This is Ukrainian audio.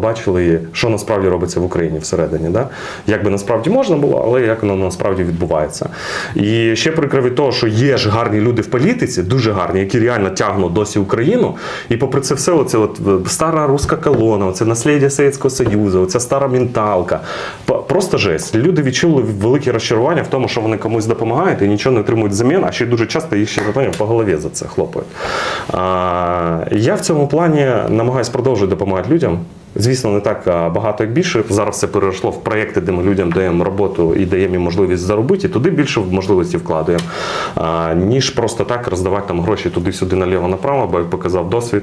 побачили, що насправді робиться в Україні всередині. Да? Як би насправді можна було, але як воно насправді відбувається. І ще прикро від того, що є ж гарні люди в політиці, дуже гарні, які реально тягнуть досі Україну. І попри це все, оце от е, стара руська колона, оце наслідя Совєтського Союзу, оця стара менталка. Просто жесть. Люди відчули велике розчарування в тому, що вони комусь допомагають і нічого не отримують взамін, а ще дуже часто їх ще знаєте, по голові за це хлопають. Я в цьому плані намагаюся продовжувати допомагати людям. Звісно, не так багато, як більше. Зараз це перейшло в проєкти, де ми людям даємо роботу і даємо їм можливість заробити, і туди більше можливості вкладаємо, ніж просто так роздавати там гроші туди-сюди наліво-направо, бо як показав досвід.